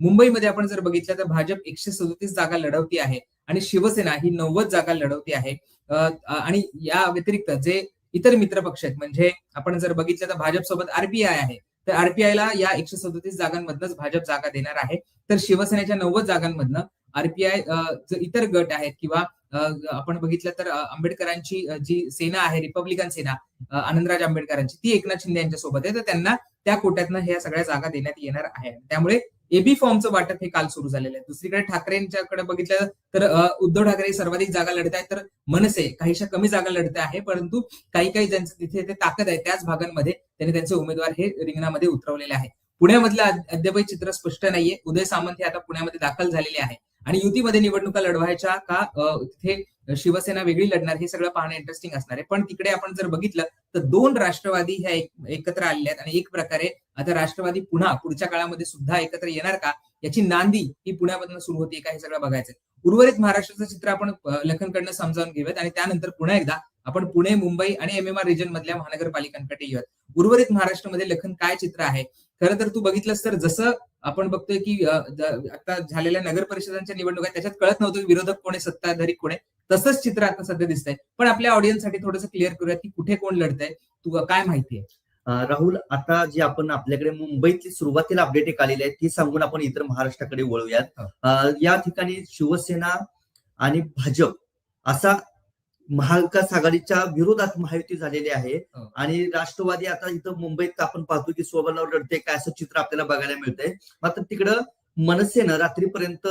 मुंबईमध्ये आपण जर बघितलं तर भाजप एकशे सदोतीस जागा लढवती आहे आणि शिवसेना ही नव्वद जागा लढवती आहे. आणि या व्यतिरिक्त जे इतर मित्र पक्ष आहेत म्हणजे आपण जर बघितलं तर भाजपसोबत आरपीआय आहे. तर आरपीआयला या एकशे सदोतीस जागांमधनच भाजप जागा देणार आहे. तर शिवसेनेच्या नव्वद जागांमधनं आरपीआय जे इतर गट आहेत किंवा आपण बघितलं तर आंबेडकरांची जी सेना आहे रिपब्लिकन सेना आनंदराज आंबेडकरांची ती एकनाथ शिंदे यांच्या सोबत आहे. तर त्यांना त्या कोट्यातनं ह्या सगळ्या जागा देण्यात येणार आहे. त्यामुळे एबी फॉर्मचं वाटप हे काल सुरू झालेलं आहे. दुसरीकडे ठाकरेंच्याकडे बघितलं तर उद्धव ठाकरे सर्वाधिक जागा लढत आहेत तर मनसे काहीशा कमी जागा लढत आहे परंतु काही काही ज्यांचं तिथे ते ताकद आहे त्याच भागांमध्ये त्यांनी त्यांचे उमेदवार हे रिंगणामध्ये उतरवलेले आहे. पुण्यामधलं अद- अद्यापही चित्र स्पष्ट नाहीये. उदय सामंत हे आता पुण्यामध्ये दाखल झालेले आहे. आणि युतीमध्ये निवडणुका लढवायच्या का तिथे शिवसेना वेगळी लढणार हे सगळं पाहणं इंटरेस्टिंग असणार आहे. पण तिकडे आपण जर बघितलं तर दोन राष्ट्रवादी ह्या एकत्र आलेल्या आहेत आणि एक प्रकारे आता राष्ट्रवादी पुन्हा पुढच्या काळामध्ये सुद्धा एकत्र येणार का? याची नांदी ही पुण्यामधून सुरू होती का हे सगळं बघायचं उर्वरित महाराष्ट्राचं चित्र आपण अ, लखनकडनं समजावून घेऊयात आणि त्यानंतर पुन्हा एकदा आपण पुणे मुंबई आणि एम एम आर रिजन मधल्या महानगरपालिकांकडे येऊयात. उर्वरित महाराष्ट्रामध्ये लखन काय चित्र आहे? खरं तर तू बघितलंस तर जसं आपण बघतोय की आता झालेल्या नगर परिषदांच्या निवडणुका त्याच्यात कळत नव्हतं की विरोधक कोण आहे सत्ताधारी कोण आहे. तसंच चित्र आता सध्या दिसतंय. पण आपल्या ऑडियन्ससाठी थोडंसं क्लिअर करूयात की कुठे कोण लढतंय तू काय माहितीये अं, राहुल आता जी आपण आपल्याकडे मुंबईतली सुरुवातीला अपडेट एक आलेली आहे ती सांगून आपण इतर महाराष्ट्राकडे वळूयात. या ठिकाणी शिवसेना आणि भाजप असा महाविकास आघाडीच्या विरोधात महायुती झालेली आहे. हो. आणि राष्ट्रवादी आता इथं मुंबईत आपण पाहतो की सोबतवर लढते काय असं चित्र आपल्याला बघायला मिळतंय. मात्र तिकडं मनसेनं रात्रीपर्यंत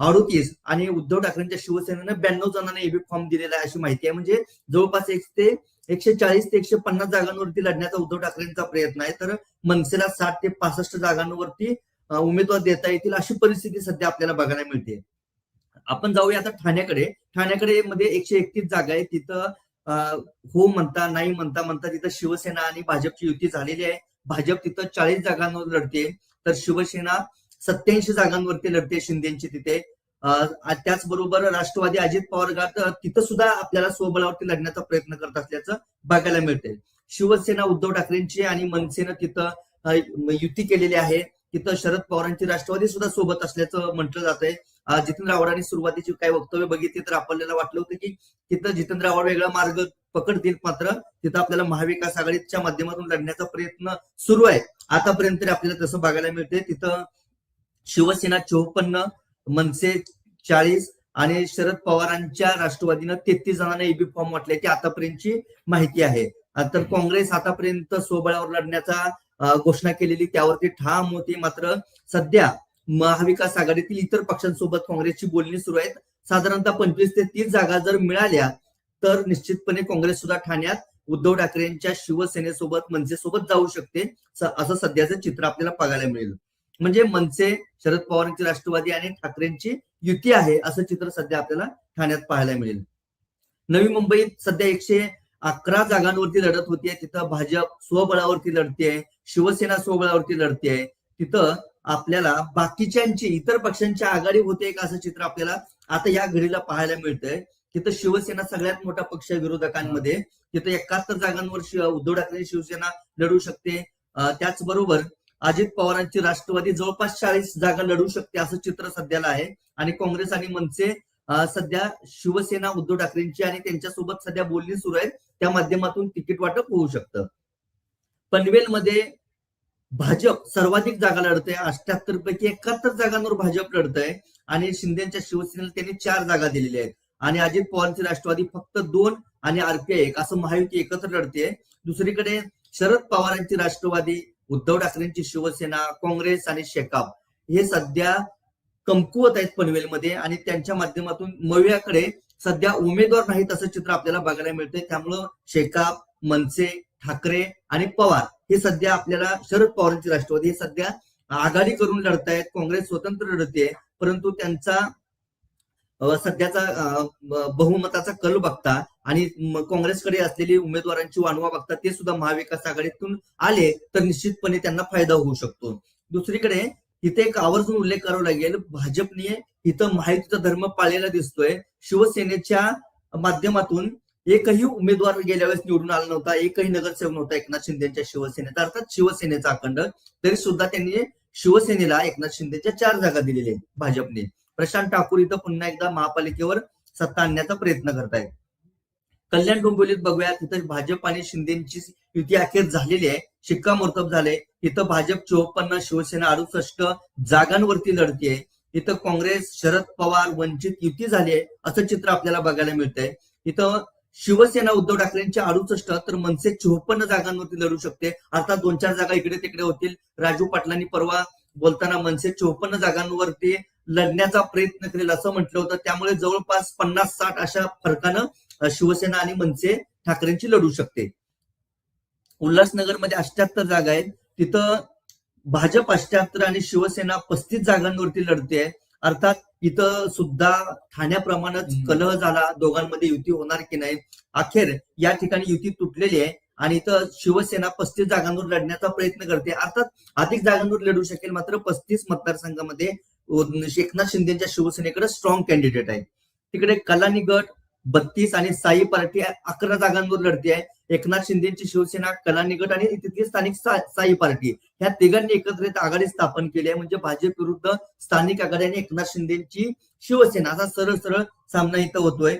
अडोतीस आणि उद्धव ठाकरेंच्या शिवसेनेनं ब्याण्णव जणांना एबी फॉर्म दिलेला आहे अशी माहिती आहे. म्हणजे जवळपास एक ते एकशे चाळीस ते एकशे पन्नास जागांवरती लढण्याचा उद्धव ठाकरेंचा प्रयत्न आहे. तर मनसेला साठ ते पासष्ट जागांवरती उमेदवार देता येतील अशी परिस्थिती सध्या आपल्याला बघायला मिळते. आपण जाऊया आता ठाण्याकडे. ठाण्याकडे मध्ये एकशे एकतीस जागा आहे. तिथं हो म्हणता नाही म्हणता म्हणता तिथं शिवसेना आणि भाजपची युती झालेली आहे. भाजप तिथं चाळीस जागांवर लढते. तर शिवसेना सत्याऐंशी जागांवरती लढते शिंदेची तिथे. त्याचबरोबर राष्ट्रवादी अजित पवार गट तिथं सुद्धा आपल्याला स्वबळावरती लढण्याचा प्रयत्न करत असल्याचं बघायला मिळते शिवसेना उद्धव ठाकरेंची आणि मनसेनं तिथं युती केलेली आहे. तिथं शरद पवारांची राष्ट्रवादी सुद्धा सोबत असल्याचं म्हटलं जात आहे जितेंद्र आव्हाडांनी सुरुवातीची काही वक्तव्य बघितली तर आपल्याला वाटलं होतं की तिथं जितेंद्र आव्हाड वेगळा मार्ग पकडतील मात्र तिथं आपल्याला महाविकास आघाडीच्या माध्यमातून लढण्याचा प्रयत्न सुरू आहे. आतापर्यंत तरी आपल्याला तसं बघायला मिळते तिथं शिवसेना चौपन्न मनसे चाळीस आणि शरद पवारांच्या राष्ट्रवादीनं तेहतीस जणांना एबी फॉर्म वाटल्याची आतापर्यंतची माहिती आहे. तर काँग्रेस आतापर्यंत स्वबळावर लढण्याचा घोषणा केलेली. त्यावरती ठाम होती. मात्र सध्या महाविकास आघाडीतील इतर पक्षांसोबत काँग्रेसची बोलणी सुरू आहेत. साधारणतः पंचवीस ते तीस जागा जर मिळाल्या तर निश्चितपणे काँग्रेस सुद्धा ठाण्यात उद्धव ठाकरेंच्या शिवसेनेसोबत मनसेसोबत जाऊ शकते. असं सध्याचं चित्र आपल्याला बघायला मिळेल. म्हणजे मनसे शरद पवारांची राष्ट्रवादी आणि ठाकरेंची युती आहे असं चित्र सध्या आपल्याला ठाण्यात पाहायला मिळेल. नवी मुंबईत सध्या एकशे अकरा जागांवरती लढत होतीये. तिथं भाजप स्वबळावरती लढतीये. शिवसेना स्वबळावरती लढतीये तिथं आपल्याला बाकीच्यांची इतर पक्षांची आघाडी होते का असं चित्र आपल्याला आता या घडीला पाहायला मिळतंय. तिथं शिवसेना सगळ्यात मोठा पक्ष आहे विरोधकांमध्ये. तिथं एकाहत्तर जागांवर उद्धव ठाकरे शिवसेना लढू शकते. त्याचबरोबर अजित पवारांची राष्ट्रवादी जवळपास चाळीस जागा लढू शकते असं चित्र सध्याला आहे. आणि काँग्रेस आणि मनसे सध्या शिवसेना उद्धव ठाकरेंची आणि त्यांच्यासोबत सध्या बोलणी सुरू आहे त्या माध्यमातून तिकीट वाटप होऊ शकतं. पनवेलमध्ये भाजप सर्वाधिक जागा लढते अठ्याहत्तर पैकी एकाहत्तर जागांवर भाजप लढत आहे आणि शिंदेच्या शिवसेनेला त्यांनी चार जागा दिलेल्या आहेत. आणि अजित पवारांची राष्ट्रवादी फक्त दोन आणि आरपीआय एक. असं महायुती एकत्र लढते दुसरीकडे शरद पवारांची राष्ट्रवादी उद्धव ठाकरेंची शिवसेना काँग्रेस आणि शेकाप हे सध्या कमकुवत आहेत पनवेलमध्ये. आणि त्यांच्या माध्यमातून मवियाकडे सध्या उमेदवार नाहीत असं चित्र आपल्याला बघायला मिळतंय. त्यामुळं शेकाप मनसे ठाकरे आणि पवार हे सध्या आपल्याला शरद पवारांची राष्ट्रवादी हे सध्या आघाडी करून लढतायत काँग्रेस स्वतंत्र लढते परंतु त्यांचा सध्याचा बहुमताचा कल बघता आणि काँग्रेसकडे असलेली उमेदवारांची वानवा बघता ते सुद्धा महाविकास आघाडीतून आले तर निश्चितपणे त्यांना फायदा होऊ शकतो. दुसरीकडे इथे एक आवर्जून उल्लेख करावा लागेल भाजपने इथं माहितीचा धर्म पाळलेला दिसतोय. शिवसेनेच्या माध्यमातून एकही उमेदवार गेल्या वेळेस निवडून आला नव्हता एकही नगरसेवक नव्हता एकनाथ शिंदेच्या शिवसेनेचा. अर्थात शिवसेनेचा अखंड. तरी सुद्धा त्यांनी शिवसेनेला एकनाथ शिंदेच्या चार जागा दिलेल्या आहेत भाजपने. प्रशांत ठाकूर इथं पुन्हा एकदा महापालिकेवर सत्ता आणण्याचा प्रयत्न करतायत. कल्याण डोंबिवलीत बघूया तिथं भाजप आणि शिंदेची युती अखेर झालेली आहे. शिक्कामोर्तब झाले इथं भाजप चोपन्न शिवसेना अडुसष्ट जागांवरती लढतीये. इथं काँग्रेस शरद पवार वंचित युती झाली आहे असं चित्र आपल्याला बघायला मिळतंय. इथं शिवसेना उद्धव ठाकरेंच्या अडुसष्ट तर मनसे चोपन्न जागांवरती लढू शकते. अर्थात दोन चार जागा इकडे तिकडे होतील. राजू पाटलांनी परवा बोलताना मनसे चोपन्न जागांवरती लढण्याचा प्रयत्न करेल असं म्हटलं होतं. त्यामुळे जवळपास पन्नास साठ अशा फरकानं शिवसेना आणि मनसे ठाकरेंची लढू शकते. उल्हासनगरमध्ये अष्ट्याहत्तर जागा आहेत. तिथं भाजप अष्ट्याहत्तर आणि शिवसेना पस्तीस जागांवरती लढते. अर्थात इथं सुद्धा ठाण्याप्रमाणेच. कलह झाला दोघांमध्ये युती होणार की नाही? अखेर या ठिकाणी युती तुटलेली आहे आणि इथं शिवसेना पस्तीस जागांवर लढण्याचा प्रयत्न करते. अर्थात अधिक जागांवर लढू शकेल मात्र पस्तीस मतदारसंघामध्ये एकनाथ शिंदेच्या शिवसेनेकडे स्ट्रॉंग कॅन्डिडेट आहे. तिकडे कलानी गट बत्तीस आणि साई पार्टी अकरा जागांवर लढते आहे एकनाथ शिंदेची शिवसेना कलानी गट आणि तिथली स्थानिक साई पार्टी. ह्या तिघांनी एकत्रित आघाडी स्थापन केली आहे. म्हणजे भाजप विरुद्ध स्थानिक आघाडी आणि एकनाथ शिंदेची शिवसेना असा सरळ सरळ सामना इथं होतोय.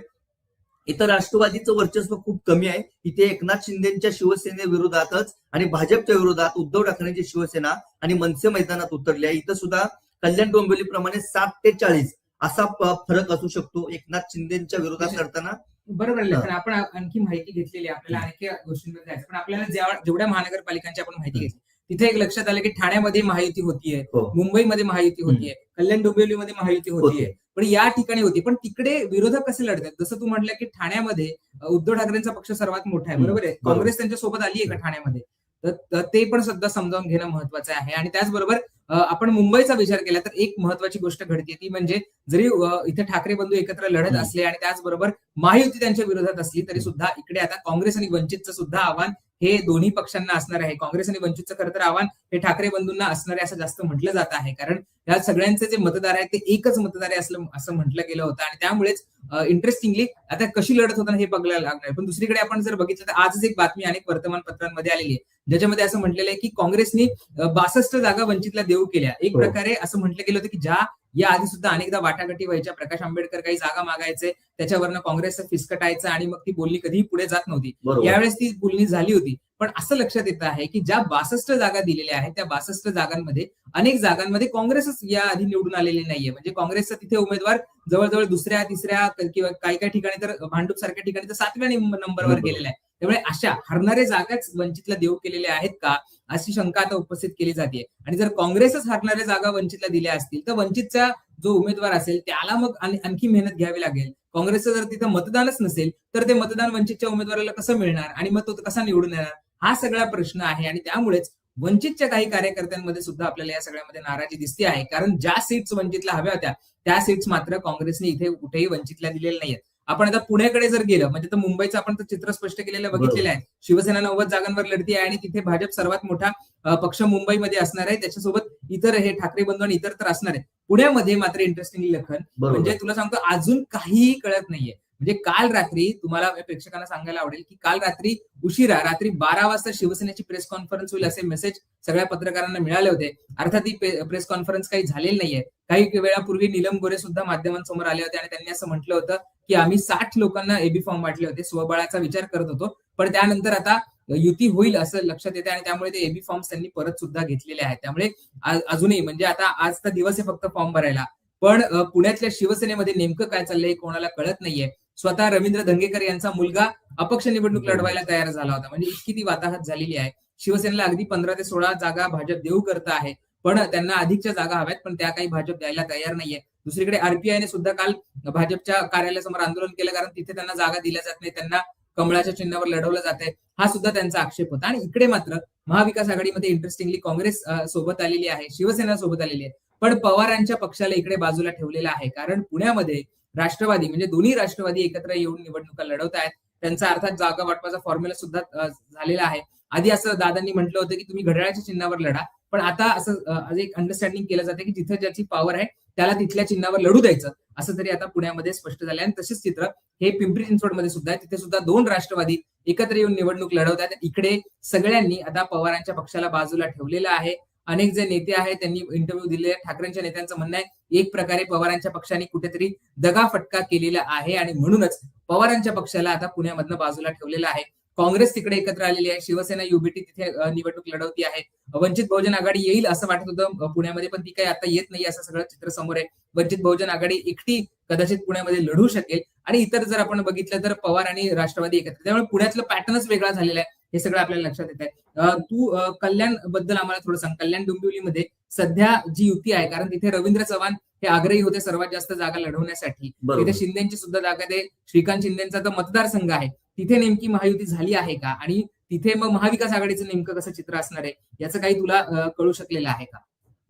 इथं राष्ट्रवादीचं वर्चस्व खूप कमी आहे. इथे एकनाथ शिंदेच्या शिवसेनेविरोधातच आणि भाजपच्या विरोधात उद्धव ठाकरेंची शिवसेना आणि मनसे मैदानात उतरली आहे. इथं सुद्धा कल्याण डोंबिवलीप्रमाणे सात ते चाळीस असा फरक असू शकतो एकनाथ शिंदेच्या विरोधात लढताना. बरोबर आहे. पण आपण आणखी माहिती घेतलेली आहे आपल्याला आणखी गोष्टींमध्ये जायचं पण आपल्याला जेवढ्या महानगरपालिकांची आपण माहिती घेतली तिथे एक लक्षात आलं की ठाण्यामध्ये महायुती होतीये हो. मुंबईमध्ये महायुती होतीये कल्याण डोंबिवलीमध्ये महायुती होतीये. पण या ठिकाणी होती. पण तिकडे विरोधक कसे लढतात? जसं तू म्हटलं की ठाण्यामध्ये उद्धव ठाकरेंचा पक्ष सर्वात मोठा आहे. बरोबर आहे. काँग्रेस त्यांच्यासोबत आली आहे का ठाण्यामध्ये? तर ते पण सुद्धा समजावून घेणं महत्वाचं आहे. आणि त्याचबरोबर आपण मुंबईचा विचार केला तर एक महत्वाची गोष्ट घडते ती म्हणजे जरी इथे ठाकरे बंधू एकत्र लढत. असले आणि त्याचबरोबर महायुती त्यांच्या विरोधात असली तरी सुद्धा इकडे आता काँग्रेस आणि वंचितचं सुद्धा आव्हान हे दोन्ही पक्षांना असणार आहे. काँग्रेस आणि वंचितचं खरं तर आव्हान हे ठाकरे बंधूंना असणार आहे असं जास्त म्हटलं जात आहे. कारण या सगळ्यांचे जे मतदार आहेत ते एकच मतदार आहे असं म्हटलं गेलं होतं. आणि त्यामुळेच इंटरेस्टिंगली आता कशी लढत होताना हे बघायला लागणार. पण दुसरीकडे आपण जर बघितलं तर आजच एक बातमी अनेक वर्तमानपत्रांमध्ये आलेली आहे. ज्याच्यामध्ये असं म्हटलेलं आहे की काँग्रेसनी बासष्ट जागा वंचितला देऊ केल्या. एक हो. प्रकारे असं म्हटलं गेलं होतं की ज्या या आधी सुद्धा अनेकदा वाटाघाटी व्हायच्या. प्रकाश आंबेडकर काही जागा मागायचे. त्याच्यावरनं काँग्रेसचं फिसकटायचं आणि मग ती बोलणी कधीही पुढे जात नव्हती. यावेळेस ती बोलणी झाली होती. पण असं लक्षात येत आहे की ज्या बासष्ट जागा दिलेल्या आहेत त्या बासष्ट जागांमध्ये अनेक जागांमध्ये काँग्रेसच या आधी निवडून आलेली नाहीये. म्हणजे काँग्रेसचा तिथे उमेदवार जवळजवळ दुसऱ्या तिसऱ्या किंवा काही काही ठिकाणी तर भांडूप सारख्या ठिकाणी तर सातव्या नंबरवर. गेलेल्या आहे. त्यामुळे अशा हरणारे जागाच वंचितला देऊ केलेल्या आहेत का? अशी शंका आता उपस्थित केली जाते आणि जर काँग्रेसच हरणाऱ्या जागा वंचितला दिल्या असतील तर वंचितचा जो उमेदवार असेल त्याला मग आण- आणखी मेहनत घ्यावी लागेल. काँग्रेसचं जर तिथं मतदानच नसेल तर ते मतदान वंचितच्या उमेदवाराला कसं मिळणार? आणि मग तो कसा निवडून येणार? हा सगळा प्रश्न आहे आणि त्यामुळेच वंचितच्या काही कार्यकर्त्यांमध्ये सुद्धा आपल्याला या सगळ्यामध्ये नाराजी दिसते आहे. कारण ज्या सीट्स वंचितला हव्या होत्या त्या सीट्स मात्र काँग्रेसने इथे कुठेही वंचितला दिलेल्या नाहीयेत. आपण आता पुण्याकडे जर गेलं म्हणजे तर मुंबईचं आपण तर चित्र स्पष्ट केलेलं बघितलेलं आहे. शिवसेना नव्वद जागांवर लढती आहे आणि तिथे भाजप सर्वात मोठा पक्ष मुंबईमध्ये असणार आहे. त्याच्यासोबत इतर हे ठाकरे बंधू आणि इतर तर असणार आहे पुण्यामध्ये मात्र इंटरेस्टिंग लखन म्हणजे तुला सांगतो अजून काहीही कळत नाहीये. म्हणजे काल रात्री तुम्हाला प्रेक्षकांना सांगायला आवडेल की काल रात्री उशिरा रात्री बारा वाजता शिवसेनेची प्रेस कॉन्फरन्स होईल असे मेसेज सगळ्या पत्रकारांना मिळाले होते. अर्थात ही प्रेस कॉन्फरन्स काही झालेली नाहीये. काही वेळापूर्वी निलम गोरे सुद्धा माध्यमांसमोर आले होते आणि त्यांनी असं म्हटलं होतं की आम्ही साठ लोकांना एबी फॉर्म वाटले होते स्वबळाचा विचार करत होतो. पण त्यानंतर आता युती होईल असं लक्षात येते आणि त्यामुळे ते एबी फॉर्म त्यांनी परत सुद्धा घेतलेले आहेत. त्यामुळे अजूनही म्हणजे आता आजचा दिवस आहे फक्त फॉर्म भरायला. पण पुण्यातल्या शिवसेनेमध्ये नेमकं काय चाललंय हे कोणाला कळत नाहीये. स्वतः रवींद्र धंगेकर यांचा मुलगा अपक्ष निवडणूक लढवायला तयार झाला होता. म्हणजे इतकी ती वाताहत झालेली आहे. शिवसेनेला अगदी पंधरा ते सोळा जागा भाजप देऊ करत आहे. पण त्यांना अधिकच्या जागा हव्यात पण त्या काही भाजप द्यायला तयार नाहीये. दुसरीकडे आरपीआयने सुद्धा काल भाजपच्या कार्यालयासमोर आंदोलन केलं कारण तिथे त्यांना जागा दिल्या जात नाही. त्यांना कमळाच्या चिन्हावर लढवलं जात आहे. हा सुद्धा त्यांचा आक्षेप होता. आणि इकडे मात्र महाविकास आघाडीमध्ये इंटरेस्टिंगली काँग्रेस सोबत आलेली आहे. शिवसेना सोबत आलेली आहे. पण पवारांच्या पक्षाला इकडे बाजूला ठेवलेलं आहे. कारण पुण्यामध्ये राष्ट्रवादी म्हणजे दोन्ही राष्ट्रवादी एकत्र येऊन निवडणुका लढवत आहेत. त्यांचा अर्थात जागा वाटपाचा फॉर्म्युला सुद्धा झालेला आहे. आधी असं दादांनी म्हटलं होतं की तुम्ही घड्याळाच्या चिन्हावर लढा पण आता असं एक अंडरस्टँडिंग केलं जातं की जिथं ज्याची पॉवर आहे त्याला तिथल्या चिन्हावर लढू द्यायचं. असं तरी आता पुण्यामध्ये स्पष्ट झालं आणि तसेच चित्र हे पिंपरी चिंचवडमध्ये सुद्धा आहे. तिथे सुद्धा दोन राष्ट्रवादी एकत्र येऊन निवडणूक लढवतात इकडे सगळ्यांनी आता पवारांच्या पक्षाला बाजूला ठेवलेलं आहे. अनेक जे नेते आहेत त्यांनी इंटरव्ह्यू दिले. ठाकरेंच्या नेत्यांचं म्हणणं आहे एक प्रकारे पवारांच्या पक्षाने कुठेतरी दगाफटका केलेला आहे आणि म्हणूनच पवारांच्या पक्षाला आता पुण्यामधनं बाजूला ठेवलेलं आहे. काँग्रेस तिकडे एकत्र आलेली आहे. शिवसेना युबीटी तिथे निवडणूक लढवती आहे. वंचित बहुजन आघाडी येईल असं वाटत होतं पुण्यामध्ये पण ती काही आता येत नाही असं सगळं चित्र समोर आहे. वंचित बहुजन आघाडी एकटी कदाचित पुण्यामध्ये लढू शकेल. आणि इतर जर आपण बघितलं तर पवार आणि राष्ट्रवादी एकत्र त्यामुळे पुण्यातलं पॅटर्नच वेगळा झालेला आहे. हे सगळं आपल्याला लक्षात येत आहे. तू कल्याणबद्दल आम्हाला थोडं सांग. कल्याण डोंबिवलीमध्ये सध्या जी युती आहे कारण तिथे रवींद्र चव्हाण हे आग्रही होते सर्वात जास्त जागा लढवण्यासाठी. तिथे शिंदेची सुद्धा जागा ते श्रीकांत शिंदेचा तर मतदारसंघ आहे. तिथे नेमकी महायुती झाली आहे का? आणि तिथे मग महाविकास आघाडीचं नेमकं कसं चित्र असणार आहे? याचं काही तुला कळू शकलेलं आहे का?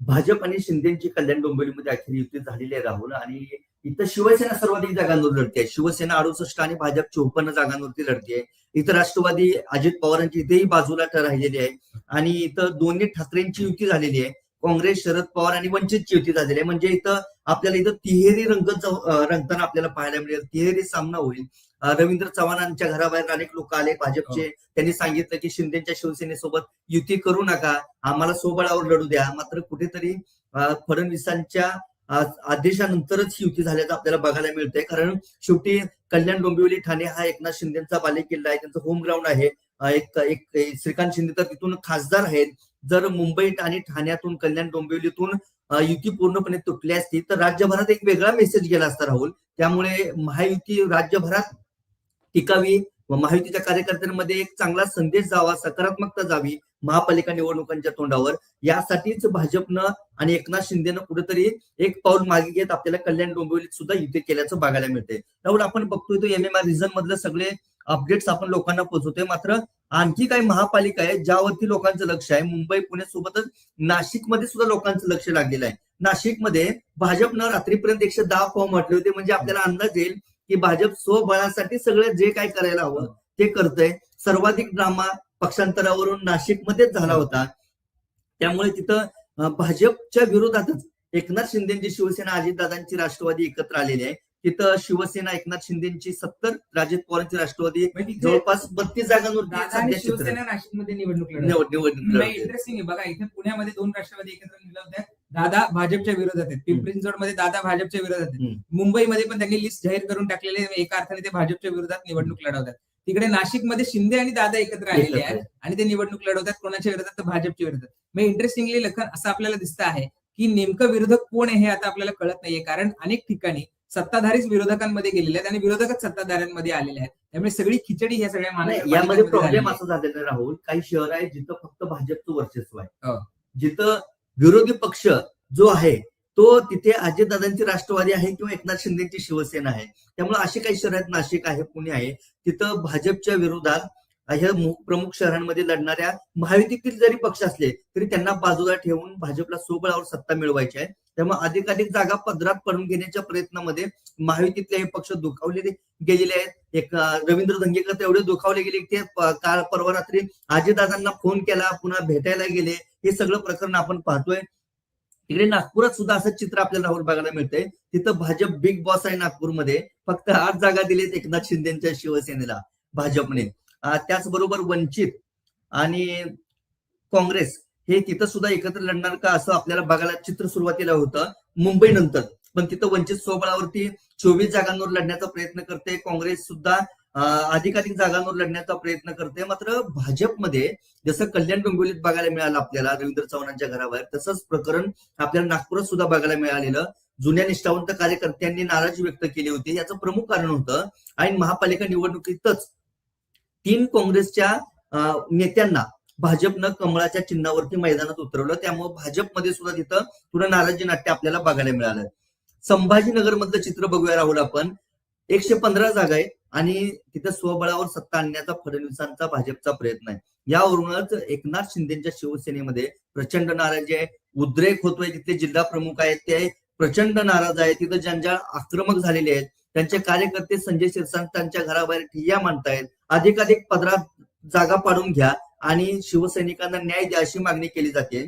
भाजप आणि शिंदेची कल्याण डोंबिवलीमध्ये अखेर युती झालेली आहे राहुल. आणि इथं शिवसेना सर्वाधिक जागांवर लढते शिवसेना अडुसष्ट आणि भाजप चोपन्न जागांवरती लढते इथं राष्ट्रवादी अजित पवारांची इथेही बाजूला राहिलेली आहे. आणि इथं दोन्ही ठाकरेंची युती झालेली आहे. काँग्रेस शरद पवार आणि वंचितची युती झालेली आहे. म्हणजे इथं आपल्याला इथं तिहेरी रंग रंगताना आपल्याला पाहायला मिळेल. तिहेरी सामना होईल. रवींद्र चव्हाणांच्या घराबाहेर अनेक लोक आले. भाजपचे त्यांनी सांगितलं की शिंदेच्या शिवसेनेसोबत युती करू नका. आम्हाला सोबळावर लढू द्या. मात्र कुठेतरी फडणवीसांच्या आज आदेशानंतरच ही युती झाल्याचं आपल्याला बघायला मिळतंय. कारण शेवटी कल्याण डोंबिवली ठाणे हा एकनाथ शिंदेचा बालेकिल्ला आहे. त्यांचं होम ग्राउंड आहे. एक एक श्रीकांत शिंदे तर तिथून खासदार आहेत. जर मुंबई आणि ठाण्यातून कल्याण डोंबिवलीतून युती पूर्णपणे तुटली असती तर राज्यभरात एक वेगळा मेसेज गेला असता राहुल. त्यामुळे महायुती राज्यभरात टिकावी व महायुतीच्या कार्यकर्त्यांमध्ये एक चांगला संदेश जावा सकारात्मकता जावी महापालिका निवडणुकांच्या तोंडावर. यासाठीच भाजपनं आणि एकनाथ शिंदेनं कुठेतरी एक पाऊल मागे घेत आपल्याला कल्याण डोंबिवलीत सुद्धा युती केल्याचं बघायला मिळते त्यामुळे आपण बघतोय तो एम एम आर रिझन मधले सगळे अपडेट्स आपण लोकांना पोहोचवतोय. मात्र आणखी काही महापालिका आहे ज्यावरती लोकांचं लक्ष आहे. मुंबई पुणे सोबतच नाशिकमध्ये सुद्धा लोकांचं लक्ष लागलेलं आहे. नाशिकमध्ये भाजपनं रात्रीपर्यंत एकशे दहा फॉर्म म्हटले होते. म्हणजे आपल्याला अंदाज येईल की भाजप स्वबळासाठी सगळं जे काय करायला हवं ते करतंय. सर्वाधिक ड्रामा पक्षांतरावरून नाशिकमध्येच झाला होता. त्यामुळे तिथं भाजपच्या विरोधातच एकनाथ शिंदेची शिवसेना अजितदादांची राष्ट्रवादी एकत्र आलेली आहे. तिथं शिवसेना एकनाथ शिंदेची सत्तर अजित पवारांची राष्ट्रवादी म्हणजे जवळपास बत्तीस चित्र शिवसेना नाशिकमध्ये निवडणूक निवडणूक. इंटरेस्टिंग आहे. बघा इथे पुण्यामध्ये दोन राष्ट्रवादी एकत्र निवडत आहेत दादा भाजपच्या विरोधात आहेत. पिंपरी चिंचवडमध्ये दादा भाजपच्या विरोधात आहेत. मुंबईमध्ये पण त्यांनी लिस्ट जाहीर करून टाकलेले. एका अर्थाने ते भाजपच्या विरोधात निवडणूक लढवतात. तिकडे नाशिकमध्ये शिंदे आणि दादा एकत्र आलेले आहेत आहे. आणि ते निवडणूक लढवतात कोणाच्या विरोधात तर भाजपच्या विरोधात मग इंटरेस्टिंगली लखन असं आपल्याला दिसतं आहे की नेमकं विरोधक कोण आहे हे आता आपल्याला कळत नाहीये कारण अनेक ठिकाणी सत्ताधारीच विरोधकांमध्ये गेलेले आहेत आणि विरोधकच सत्ताधाऱ्यांमध्ये आलेले आहेत त्यामुळे सगळी खिचडी ह्या सगळ्या यामध्ये प्रॉब्लेम आहे. असं झालेलं आहे, राहुल काही शहर आहेत जिथं फक्त भाजपचं वर्चस्व हो. आहे जिथं विरोधी पक्ष जो आहे तो तिथे अजितदादांची राष्ट्रवादी आहे किंवा एकनाथ शिंदेची शिवसेना आहे. त्यामुळे अशी काही शहर आहेत नाशिक आहे पुणे आहे. तिथं भाजपच्या विरोधात ह्या प्रमुख शहरांमध्ये लढणाऱ्या महायुतीतील जरी पक्ष असले तरी त्यांना बाजूला ठेवून भाजपला सोबळावर सत्ता मिळवायची आहे. त्यामुळे अधिकाधिक जागा पदरात पडून घेण्याच्या प्रयत्नामध्ये महायुतीतले हे पक्ष दुखावले गेलेले आहेत. एक रवींद्र धंगेकर एवढे दुखावले गेले की ते काल परवा रात्री अजितदादांना फोन केला पुन्हा भेटायला गेले. हे सगळं प्रकरण आपण पाहतोय. तिकडे नागपुरात सुद्धा असं चित्र आपल्याला राहुल बघायला मिळतंय. तिथं भाजप बिग बॉस आहे नागपूरमध्ये. फक्त आठ जागा दिलेत एकनाथ शिंदेच्या शिवसेनेला भाजपने. त्याचबरोबर वंचित आणि काँग्रेस हे तिथं सुद्धा एकत्र लढणार का असं आपल्याला बघायला चित्र सुरुवातीला होतं. मुंबई नंतर पण तिथं वंचित सोबळावरती चोवीस जागांवर लढण्याचा प्रयत्न करते काँग्रेस सुद्धा. अधिकाधिक जागांवर लढण्याचा प्रयत्न करते. मात्र भाजपमध्ये जसं कल्याण डोंबिवलीत बघायला मिळालं आपल्याला रवींद्र चव्हाणांच्या घराबाहेर तसंच प्रकरण आपल्याला नागपुरात सुद्धा बघायला मिळालेलं. जुन्या निष्ठावंत कार्यकर्त्यांनी नाराजी व्यक्त केली होती. याचं प्रमुख कारण होतं आणि महापालिका निवडणुकीतच तीन काँग्रेसच्या नेत्यांना भाजपनं कमळाच्या चिन्हावरती मैदानात उतरवलं. त्यामुळे भाजपमध्ये सुद्धा तिथं पुन्हा नाराजी नाट्य आपल्याला बघायला मिळालं. संभाजीनगर मधलं चित्र बघूया राहुल आपण. एकशे पंधरा जागा आहे आणि तिथं स्वबळावर सत्ता आणण्याचा फडणवीसांचा भाजपचा प्रयत्न आहे. यावरूनच एकनाथ शिंदेच्या शिवसेनेमध्ये प्रचंड नाराजी आहे. उद्रेक होतोय तिथले जिल्हा प्रमुख आहेत ते. प्रचंड नाराज आहेत. तिथं ज्यांच्या आक्रमक झालेले आहेत. त्यांचे कार्यकर्ते संजय शिरसाटांच्या घराबाहेर ठिय्या मांडतायत. अधिकाधिक पदरात जागा पाडून घ्या आणि शिवसैनिकांना न्याय द्या अशी मागणी केली जाते.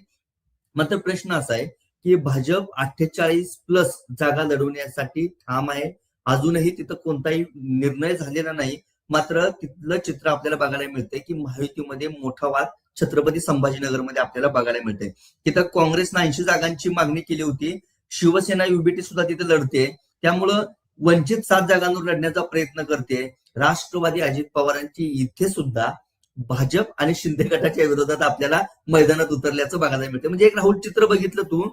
मात्र प्रश्न असा आहे की भाजप अठ्ठेचाळीस प्लस जागा लढवण्यासाठी ठाम आहे. अजूनही तिथं कोणताही निर्णय झालेला नाही. मात्र तिथलं चित्र आपल्याला बघायला मिळतंय की महायुतीमध्ये मोठा वाद छत्रपती संभाजीनगरमध्ये आपल्याला बघायला मिळतंय. तिथं काँग्रेसनं ऐंशी जागांची मागणी केली होती. शिवसेना युबीटी सुद्धा तिथे लढते. त्यामुळं वंचित सात जागांवर लढण्याचा प्रयत्न करते. राष्ट्रवादी अजित पवारांची इथे सुद्धा भाजप आणि शिंदे गटाच्या विरोधात आपल्याला मैदानात उतरल्याचं बघायला मिळते म्हणजे एक राहुल चित्र बघितलं तू.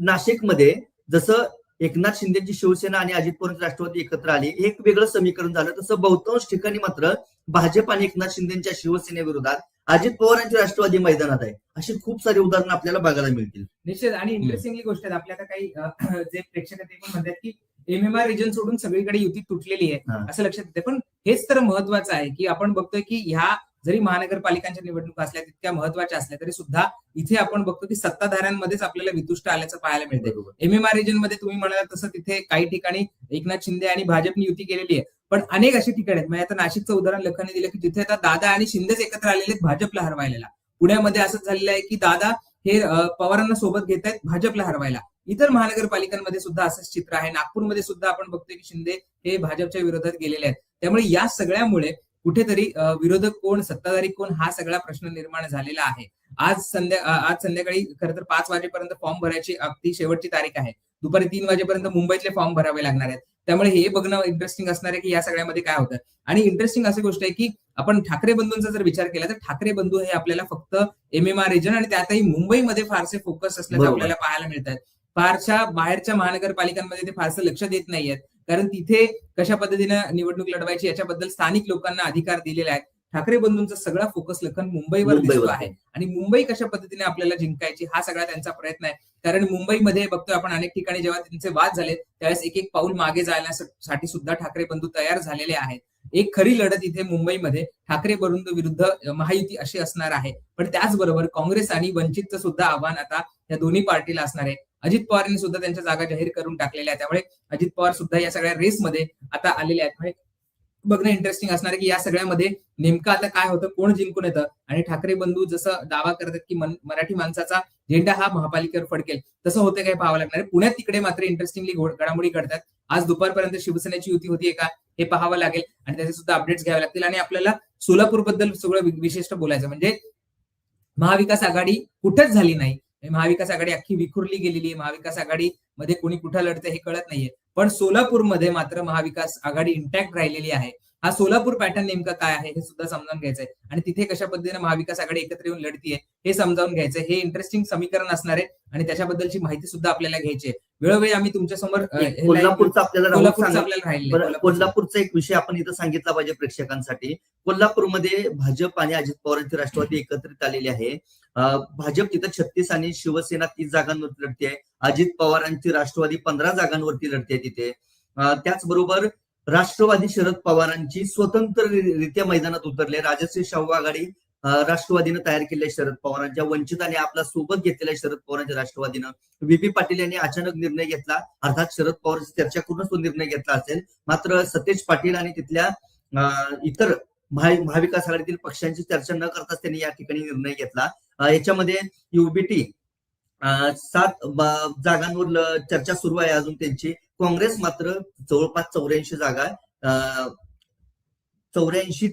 नाशिकमध्ये जसं एकनाथ शिंदेची शिवसेना आणि अजित पवारांची राष्ट्रवादी एकत्र आली. एक वेगळं समीकरण झालं. तसं बहुतांश ठिकाणी मात्र भाजप आणि एकनाथ शिंदेच्या शिवसेनेविरोधात अजित पवारांची राष्ट्रवादी मैदानात आहे. अशी खूप सारी उदाहरणं आपल्याला बघायला मिळतील. निश्चित. आणि इंटरेस्टिंगली गोष्ट आहे आपल्या आता काही जे प्रेक्षक आहेत ते पण म्हणतात की एमएमआर रिजन सोडून सगळीकडे युती तुटलेली आहे. असं लक्षात येते. पण हेच तर महत्वाचं आहे की आपण बघतोय की ह्या जरी महानगरपालिकांच्या निवडणुका असल्या तितक्या महत्त्वाच्या असल्या तरी सुद्धा इथे आपण बघतो की सत्ताधाऱ्यांमध्येच आपल्याला वितुष्ट आल्याचं पाहायला मिळते एमएमआर रिजनमध्ये तुम्ही म्हणाला तसं तिथे काही ठिकाणी एकनाथ शिंदे आणि भाजपने युती केलेली आहे. पण अनेक अशी ठिकाणी आहेत. म्हणजे आता नाशिकचं उदाहरण लखाने दिलं की जिथे आता दादा आणि शिंदेच एकत्र आलेले आहेत भाजपला हरवायला. पुण्यामध्ये असंच झालेलं आहे की दादा हे पवारांना सोबत घेत आहेत भाजपला हरवायला. इतर महानगरपालिकांमध्ये सुद्धा असंच चित्र आहे. नागपूरमध्ये सुद्धा आपण बघतोय की शिंदे हे भाजपच्या विरोधात गेलेले आहेत. त्यामुळे या सगळ्यामुळे कुठेतरी विरोधक कोण सत्ताधारी कोण हा सगळा प्रश्न निर्माण झालेला आहे. आज संध्या आज संध्याकाळी खरं तर पाच वाजेपर्यंत फॉर्म भरायची अगदी शेवटची तारीख आहे. दुपारी तीन वाजेपर्यंत मुंबईतले फॉर्म भरावे लागणार आहेत. त्यामुळे हे बघणं इंटरेस्टिंग असणार आहे की या सगळ्यामध्ये काय होतं. आणि इंटरेस्टिंग अशी गोष्ट आहे की आपण ठाकरे बंधूंचा जर विचार केला तर ठाकरे बंधू हे आपल्याला फक्त एम एम आर रिजन आणि त्यातही मुंबईमध्ये फारसे फोकस असल्याचं. आपल्याला पाहायला मिळत आहेत. फारशा बाहेरच्या महानगरपालिकांमध्ये ते फारसं लक्ष देत नाहीयेत. कारण तिथे कशा पद्धतीनं निवडणूक लढवायची याच्याबद्दल स्थानिक लोकांना अधिकार दिलेले आहेत. ठाकरे बंधूंचा सगळा फोकस लखन मुंबईवर दिसतो. आहे. आणि मुंबई कशा पद्धतीने आपल्याला जिंकायची हा सगळा त्यांचा प्रयत्न आहे. कारण मुंबईमध्ये बघतोय आपण अनेक ठिकाणी जेव्हा त्यांचे वाद झाले त्यावेळेस एक एक पाऊल मागे जाण्यासाठी सुद्धा ठाकरे बंधू तयार झालेले आहेत. एक खरी लढत इथे मुंबईमध्ये ठाकरे बंधू विरुद्ध महायुती अशी असणार आहे. पण त्याचबरोबर काँग्रेस आणि वंचितचं सुद्धा आव्हान आता या दोन्ही पार्टीला असणार आहे. अजित पवारांनी सुद्धा त्यांच्या जागा जाहीर करून टाकलेल्या आहेत. त्यामुळे अजित पवार सुद्धा या सगळ्या रेसमध्ये आता आलेले आहेत. म्हणजे बघणं इंटरेस्टिंग असणार आहे की या सगळ्यामध्ये नेमकं आता काय होतं कोण जिंकून येतं? आणि ठाकरे बंधू जसं दावा करतात की मराठी माणसाचा झेंडा हा महापालिकेवर फडकेल तसं होतं काय पाहावं लागणार आहे. पुण्यात तिकडे मात्र इंटरेस्टिंगली घडामोडी घडतात. आज दुपारपर्यंत शिवसेनेची युती होतीये का हे पाहावं लागेल. आणि त्याचे सुद्धा अपडेट्स घ्यावे लागतील. आणि आपल्याला सोलापूरबद्दल सगळं विशिष्ट बोलायचं म्हणजे महाविकास आघाडी कुठंच झाली नाही. म्हणजे महाविकास आघाडी अख्खी विखुरली गेलेली आहे. महाविकास आघाडी मध्ये कोणी कुठं लढतं हे कळत नाहीये. पण सोलापूरमध्ये मात्र महाविकास आघाडी इंटॅक्ट राहिलेली आहे. हा सोलापूर पॅटर्न नेमका काय आहे हे सुद्धा समजावून घ्यायचं आहे आणि तिथे कशा पद्धतीने महाविकास आघाडी एकत्र येऊन लढतीये हे समजावून घ्यायचं हे इंटरेस्टिंग समीकरण असणार आहे. आणि त्याच्याबद्दलची माहिती सुद्धा आपल्याला घ्यायची आहे. वेळोवेळी आम्ही तुमच्यासमोर कोल्हापूरचा आपल्याला कोल्हापूरचं एक विषय आपण इथं सांगितला पाहिजे प्रेक्षकांसाठी. कोल्हापूरमध्ये भाजप आणि अजित पवारांची राष्ट्रवादी एकत्रित आलेली आहे. भाजप तिथं छत्तीस आणि शिवसेना तीस जागांवर लढते अजित पवारांची राष्ट्रवादी पंधरा जागांवरती लढते तिथे. त्याचबरोबर राष्ट्रवादी शरद पवारांची स्वतंत्ररित्या मैदानात उतरले. राजश्री शाहू आघाडी राष्ट्रवादीनं तयार केलेल्या शरद पवारांच्या वंचिताने आपला सोबत घेतलेला शरद पवारांच्या राष्ट्रवादीनं. व्हीपी पाटील यांनी अचानक निर्णय घेतला. अर्थात शरद पवार चर्चा करूनच तो निर्णय घेतला असेल. मात्र सतेज पाटील आणि तिथल्या इतर महा- महाविकास आघाडीतील पक्षांची चर्चा न करताच त्यांनी या ठिकाणी निर्णय घेतला. याच्यामध्ये युबीटी सात जागांवर चर्चा सुरू आहे अजून त्यांची. काँग्रेस मात्र जवळपास चौऱ्याऐंशी जागा चौऱ्याऐंशी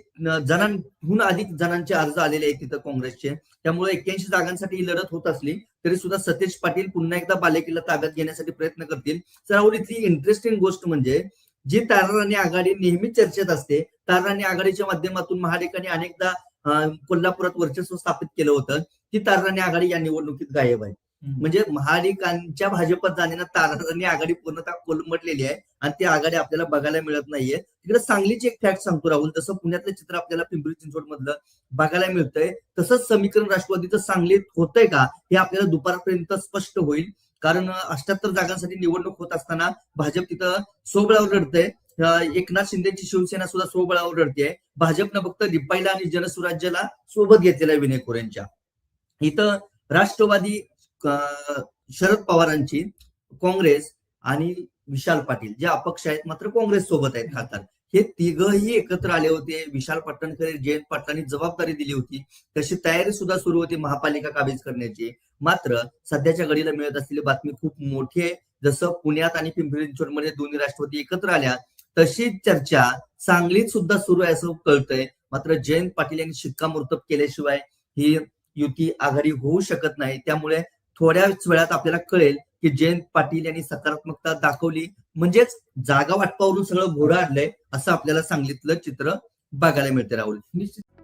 जणांहून अधिक जणांचे अर्ज आलेले आहेत तिथं काँग्रेसचे. त्यामुळे एक्क्याऐंशी जागांसाठी ही लढत होत असली तरी सुद्धा सतेज पाटील पुन्हा एकदा बालेकिल्ला ताब्यात घेण्यासाठी प्रयत्न करतील. तर राहुल इथली इंटरेस्टिंग गोष्ट म्हणजे जी ताराराणी आघाडी नेहमी चर्चेत असते ताराराणी आघाडीच्या माध्यमातून महाडिकाने अनेकदा कोल्हापुरात वर्चस्व स्थापित केलं होतं ती ताराराणी आघाडी या निवडणुकीत गायब आहे. म्हणजे महाडिकांच्या भाजपात जाण्यानं ताराराणी आघाडी पूर्णतः कोलमटलेली आहे आणि ती आघाडी आपल्याला बघायला मिळत नाहीये. तिकडे सांगलीची एक फॅक्ट सांगतो राहुल तसं पुण्यातलं चित्र आपल्याला पिंपरी चिंचवड मधलं बघायला मिळतंय तसंच समीकरण राष्ट्रवादीचं सांगलीत होतंय का हे आपल्याला दुपारपर्यंत स्पष्ट होईल. कारण अष्ट्याहत्तर जागांसाठी निवडणूक होत असताना भाजप तिथं सोबळावर लढतंय एकनाथ शिंदेची शिवसेना सुद्धा सोबळावर लढते भाजपनं फक्त रिपाईला आणि जनसुराज्याला सोबत घेतलेला विनय कोरेंच्या इथं राष्ट्रवादी शरद पवारांची काँग्रेस आणि विशाल पाटील जे अपक्ष आहेत मात्र काँग्रेस सोबत आहेत खासदार. हे तिघही एकत्र आले होते. विशाल पाटणकर जयंत पाटलांनी जबाबदारी दिली होती. तशी तयारी सुद्धा सुरू होती महापालिका काबीज करण्याची. मात्र सध्याच्या घडीला मिळत असलेली बातमी खूप मोठी आहे. जसं पुण्यात आणि पिंपरी चिंचवडमध्ये दोन्ही राष्ट्रपती एकत्र आल्या तशीच चर्चा सांगलीत सुद्धा सुरू आहे असं कळतंय. मात्र जयंत पाटील यांनी शिक्कामोर्तब केल्याशिवाय ही युती आघाडी होऊ शकत नाही. त्यामुळे थोड्याच वेळात आपल्याला कळेल की जयंत पाटील यांनी सकारात्मकता दाखवली. म्हणजेच जागा वाटपावरून सगळं घोडं आणलंय असं आपल्याला सांगितलं चित्र बघायला मिळते राहुल. निश्चित